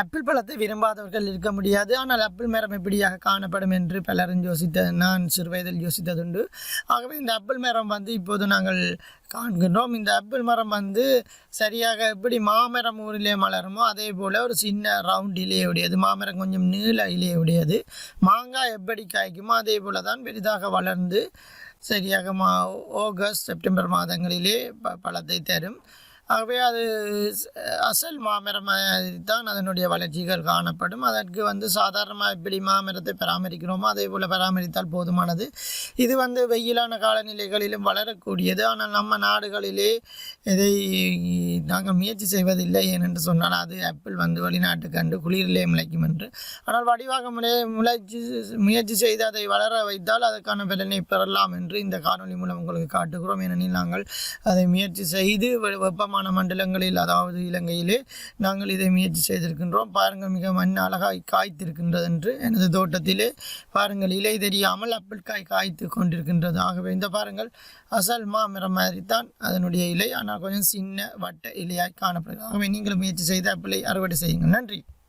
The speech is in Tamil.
ஆப்பிள் பழத்தை விரும்பாதவர்கள் இருக்க முடியாது. ஆனால் ஆப்பிள் மரம் எப்படியாக காணப்படும் என்று பலரும் யோசித்த நான் சிறுவயதில் யோசித்ததுண்டு. ஆகவே இந்த ஆப்பிள் மரம் வந்து இப்போது நாங்கள் காண்கின்றோம். இந்த ஆப்பிள் மரம் வந்து சரியாக எப்படி மாமரம் ஊரிலே மலருமோ அதே போல் ஒரு சின்ன ரவுண்ட் இலையுடையது. மாமரம் கொஞ்சம் நீள இலையுடையது. மாங்காய் எப்படி காய்க்குமோ அதே போல் தான் பெரிதாக வளர்ந்து சரியாக மா ஆகஸ்ட் செப்டம்பர் மாதங்களிலே ப பழத்தை தரும். ஆகவே அது அசல் மாமரம் மாதிரி தான் அதனுடைய வளர்ச்சிகள் காணப்படும். அதற்கு வந்து சாதாரணமாக எப்படி மாமரத்தை பராமரிக்கிறோமோ அதே போல் பராமரித்தால் போதுமானது. இது வந்து வெயிலான காலநிலைகளிலும் வளரக்கூடியது. ஆனால் நம்ம நாடுகளிலே இதை நாங்கள் முயற்சி செய்வதில்லை ஏனென்று சொன்னால் அது ஆப்பிள் வந்து வெளிநாட்டு கண்டு குளிரிலே முளைக்கும் என்று. ஆனால் வடிவாக முறை முளைச்சி முயற்சி செய்து அதை வளர வைத்தால் அதற்கான பலனை பெறலாம் என்று இந்த காணொலி மூலம் உங்களுக்கு காட்டுகிறோம். ஏனெனில் நாங்கள் அதை முயற்சி செய்து வெ- வெப்பமான மண்டலங்களில் அதாவது இலங்கையிலே நாங்கள் இதை முயற்சி செய்திருக்கின்றோம். பாருங்கள் மிக மண் அழகாய் காய்த்திருக்கின்றது என்று எனது தோட்டத்திலே பாருங்கள் இலை தெரியாமல் அப்பிள்காய் காய்த்து கொண்டிருக்கின்றது. ஆகவே இந்த பாருங்கள் அசல் மாமரம் மாதிரி தான் அதனுடைய இலை. ஆனால் கொஞ்சம் சின்ன வட்ட இலையாய் காணப்படுகிறது. ஆகவே நீங்களும் முயற்சி செய்து அப்பிளை அறுவடை செய்யுங்கள். நன்றி.